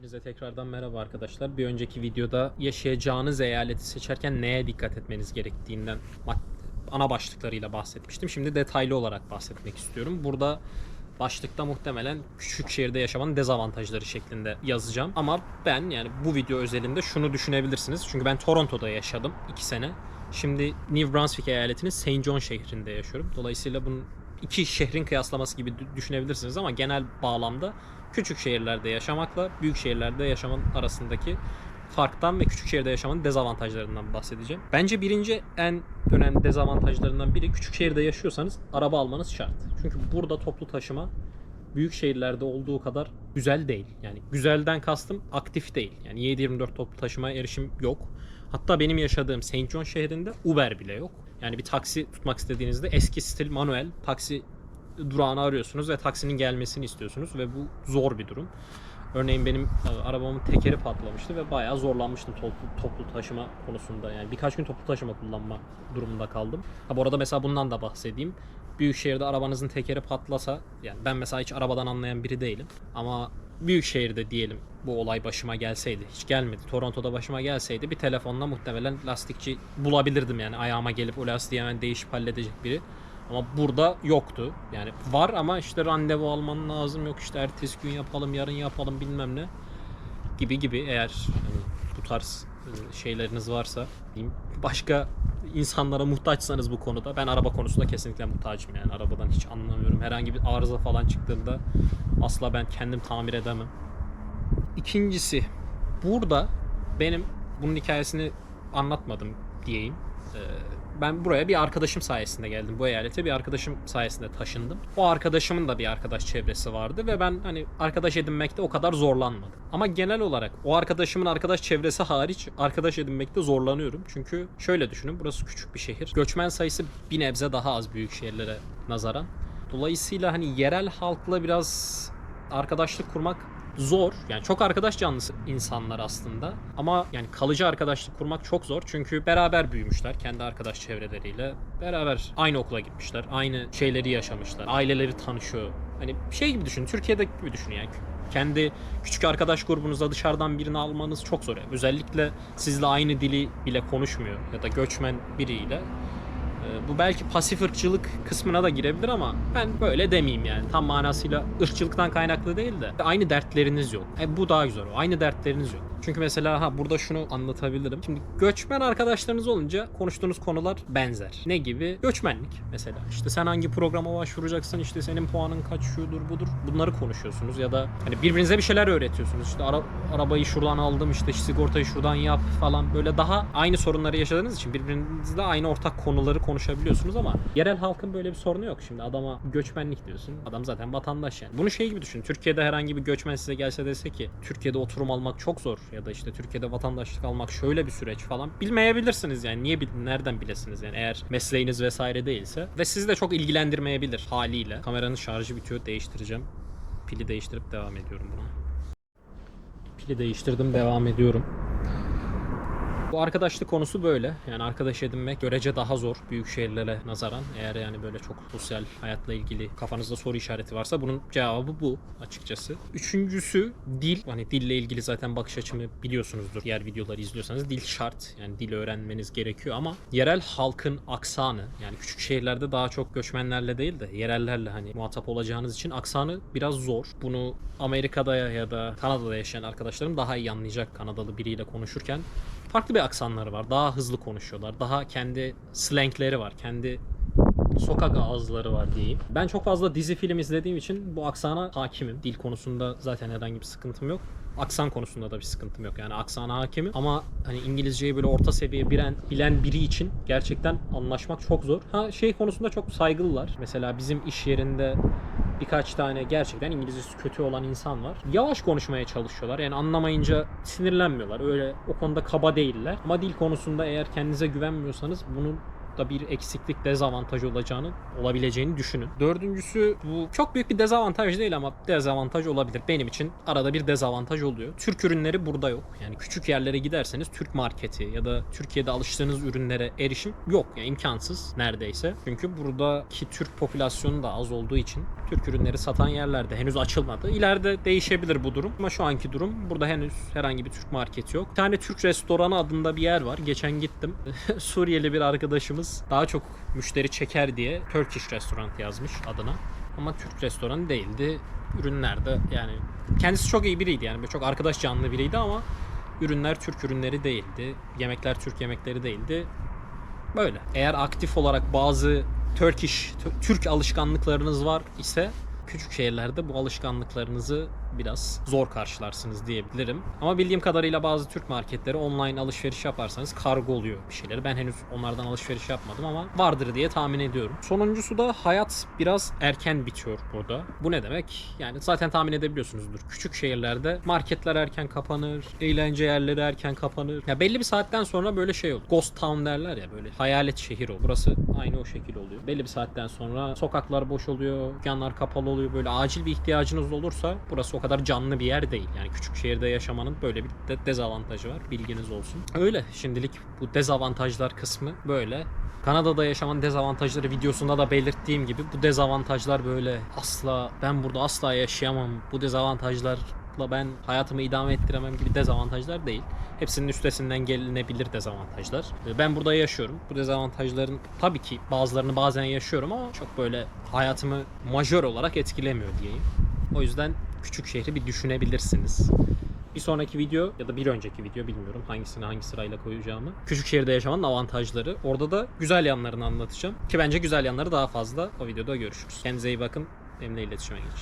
Hepinize tekrardan merhaba arkadaşlar. Bir önceki videoda yaşayacağınız eyaleti seçerken neye dikkat etmeniz gerektiğinden ana başlıklarıyla bahsetmiştim. Şimdi detaylı olarak bahsetmek istiyorum. Burada başlıkta muhtemelen küçük şehirde yaşamanın dezavantajları şeklinde yazacağım. Ama ben yani bu video özelinde şunu düşünebilirsiniz. Çünkü ben Toronto'da yaşadım 2 sene. Şimdi New Brunswick eyaletinin St. John şehrinde yaşıyorum. Dolayısıyla bunun iki şehrin kıyaslaması gibi dü- düşünebilirsiniz ama genel bağlamda küçük şehirlerde yaşamakla büyük şehirlerde yaşamanın arasındaki farktan ve küçük şehirde yaşamanın dezavantajlarından bahsedeceğim. Bence birinci en önemli dezavantajlarından biri küçük şehirde yaşıyorsanız araba almanız şart. Çünkü burada toplu taşıma büyük şehirlerde olduğu kadar güzel değil. Yani güzelden kastım aktif değil. Yani 7-24 toplu taşımaya erişim yok. Hatta benim yaşadığım St. John şehrinde Uber bile yok. Yani bir taksi tutmak istediğinizde eski stil manuel taksi durağını arıyorsunuz ve taksinin gelmesini istiyorsunuz ve bu zor bir durum. Örneğin benim e, arabamın tekeri patlamıştı ve bayağı zorlanmıştım toplu, toplu taşıma konusunda. Yani birkaç gün toplu taşıma kullanma durumunda kaldım. Ha bu arada mesela bundan da bahsedeyim. Büyük şehirde arabanızın tekeri patlasa, yani ben mesela hiç arabadan anlayan biri değilim. Ama büyük şehirde diyelim bu olay başıma gelseydi, hiç gelmedi. Toronto'da başıma gelseydi bir telefonla muhtemelen lastikçi bulabilirdim yani ayağıma gelip o lastiği hemen değişip halledecek biri. Ama burada yoktu. Yani var ama işte randevu alman lazım. Yok işte ertesi gün yapalım, yarın yapalım bilmem ne. Gibi gibi eğer hani bu tarz e, şeyleriniz varsa. Başka insanlara muhtaçsanız bu konuda ben araba konusunda kesinlikle muhtacım yani arabadan hiç anlamıyorum. Herhangi bir arıza falan çıktığında asla ben kendim tamir edemem. İkincisi burada benim bunun hikayesini anlatmadım diyeyim. Ee, ben buraya bir arkadaşım sayesinde geldim. Bu eyalete bir arkadaşım sayesinde taşındım. O arkadaşımın da bir arkadaş çevresi vardı ve ben hani arkadaş edinmekte o kadar zorlanmadım. Ama genel olarak o arkadaşımın arkadaş çevresi hariç arkadaş edinmekte zorlanıyorum. Çünkü şöyle düşünün burası küçük bir şehir. Göçmen sayısı bir nebze daha az büyük şehirlere nazaran. Dolayısıyla hani yerel halkla biraz arkadaşlık kurmak zor. Yani çok arkadaş canlısı insanlar aslında. Ama yani kalıcı arkadaşlık kurmak çok zor. Çünkü beraber büyümüşler kendi arkadaş çevreleriyle. Beraber aynı okula gitmişler. Aynı şeyleri yaşamışlar. Aileleri tanışıyor. Hani şey gibi düşün. Türkiye'de gibi düşün yani. Kendi küçük arkadaş grubunuzda dışarıdan birini almanız çok zor. Özellikle sizle aynı dili bile konuşmuyor ya da göçmen biriyle Bu belki pasif ırkçılık kısmına da girebilir ama ben böyle demeyeyim yani. Tam manasıyla ırkçılıktan kaynaklı değil de aynı dertleriniz yok. E, bu daha güzel. Aynı dertleriniz yok. Çünkü mesela ha burada şunu anlatabilirim. Şimdi göçmen arkadaşlarınız olunca konuştuğunuz konular benzer. Ne gibi? Göçmenlik mesela. İşte sen hangi programa başvuracaksın? İşte senin puanın kaç şudur budur. Bunları konuşuyorsunuz ya da hani birbirinize bir şeyler öğretiyorsunuz. İşte ara- arabayı şuradan aldım işte sigortayı şuradan yap falan böyle daha aynı sorunları yaşadığınız için birbirinizle aynı ortak konuları konuşabiliyorsunuz ama yerel halkın böyle bir sorunu yok. Şimdi adama göçmenlik diyorsun. Adam zaten vatandaş yani. Bunu şey gibi düşün. Türkiye'de herhangi bir göçmen size gelse dese ki Türkiye'de oturum almak çok zor ya da işte Türkiye'de vatandaşlık almak şöyle bir süreç falan bilmeyebilirsiniz yani. Niye nereden bilesiniz yani eğer mesleğiniz vesaire değilse ve sizi de çok ilgilendirmeyebilir haliyle. Kameranın şarjı bitiyor değiştireceğim. Pili değiştirip devam ediyorum buna. Pili değiştirdim devam ediyorum. Bu arkadaşlık konusu böyle. Yani arkadaş edinmek görece daha zor büyük şehirlere nazaran. Eğer yani böyle çok sosyal hayatla ilgili kafanızda soru işareti varsa bunun cevabı bu açıkçası. Üçüncüsü dil. Hani dille ilgili zaten bakış açımı biliyorsunuzdur. Diğer videoları izliyorsanız dil şart. Yani dil öğrenmeniz gerekiyor ama yerel halkın aksanı yani küçük şehirlerde daha çok göçmenlerle değil de yerellerle hani muhatap olacağınız için aksanı biraz zor. Bunu Amerika'da ya da Kanada'da yaşayan arkadaşlarım daha iyi anlayacak Kanadalı biriyle konuşurken farklı bir aksanları var. Daha hızlı konuşuyorlar. Daha kendi slangleri var. Kendi sokak ağızları var diyeyim. Ben çok fazla dizi film izlediğim için bu aksana hakimim. Dil konusunda zaten herhangi bir sıkıntım yok. Aksan konusunda da bir sıkıntım yok. Yani aksana hakimim ama hani İngilizceyi böyle orta seviye bilen, bilen biri için gerçekten anlaşmak çok zor. Ha şey konusunda çok saygılılar. Mesela bizim iş yerinde birkaç tane gerçekten İngilizcesi kötü olan insan var. Yavaş konuşmaya çalışıyorlar. Yani anlamayınca sinirlenmiyorlar. Öyle o konuda kaba değiller. Ama dil konusunda eğer kendinize güvenmiyorsanız bunu da bir eksiklik, dezavantaj olacağını, olabileceğini düşünün. Dördüncüsü bu çok büyük bir dezavantaj değil ama dezavantaj olabilir. Benim için arada bir dezavantaj oluyor. Türk ürünleri burada yok. Yani küçük yerlere giderseniz Türk marketi ya da Türkiye'de alıştığınız ürünlere erişim yok. Yani imkansız neredeyse. Çünkü buradaki Türk popülasyonu da az olduğu için Türk ürünleri satan yerlerde henüz açılmadı. İleride değişebilir bu durum ama şu anki durum burada henüz herhangi bir Türk marketi yok. Bir tane Türk restoranı adında bir yer var. Geçen gittim. Suriyeli bir arkadaşımız daha çok müşteri çeker diye Turkish Restaurant yazmış adına. Ama Türk restoranı değildi. Ürünlerde yani kendisi çok iyi biriydi yani çok arkadaş canlı biriydi ama ürünler Türk ürünleri değildi. Yemekler Türk yemekleri değildi. Böyle. Eğer aktif olarak bazı Turkish, Tü- Türk alışkanlıklarınız var ise küçük şehirlerde bu alışkanlıklarınızı biraz zor karşılarsınız diyebilirim. Ama bildiğim kadarıyla bazı Türk marketleri online alışveriş yaparsanız kargo oluyor bir şeyleri. Ben henüz onlardan alışveriş yapmadım ama vardır diye tahmin ediyorum. Sonuncusu da hayat biraz erken bitiyor burada. Bu ne demek? Yani zaten tahmin edebiliyorsunuzdur. Küçük şehirlerde marketler erken kapanır, eğlence yerleri erken kapanır. Ya belli bir saatten sonra böyle şey olur. Ghost town derler ya böyle hayalet şehir o. Burası aynı o şekil oluyor. Belli bir saatten sonra sokaklar boş oluyor, dükkanlar kapalı oluyor. Böyle acil bir ihtiyacınız olursa burası o kadar canlı bir yer değil. Yani küçük şehirde yaşamanın böyle bir de dezavantajı var. Bilginiz olsun. Öyle şimdilik bu dezavantajlar kısmı böyle. Kanada'da yaşamanın dezavantajları videosunda da belirttiğim gibi bu dezavantajlar böyle asla ben burada asla yaşayamam. Bu dezavantajlarla ben hayatımı idame ettiremem gibi dezavantajlar değil. Hepsinin üstesinden gelinebilir dezavantajlar. Ben burada yaşıyorum. Bu dezavantajların tabii ki bazılarını bazen yaşıyorum ama çok böyle hayatımı majör olarak etkilemiyor diyeyim. O yüzden küçük şehri bir düşünebilirsiniz. Bir sonraki video ya da bir önceki video bilmiyorum hangisini hangi sırayla koyacağımı. Küçük şehirde yaşamanın avantajları. Orada da güzel yanlarını anlatacağım. Ki bence güzel yanları daha fazla. O videoda görüşürüz. Kendinize iyi bakın. Benimle iletişime geçin.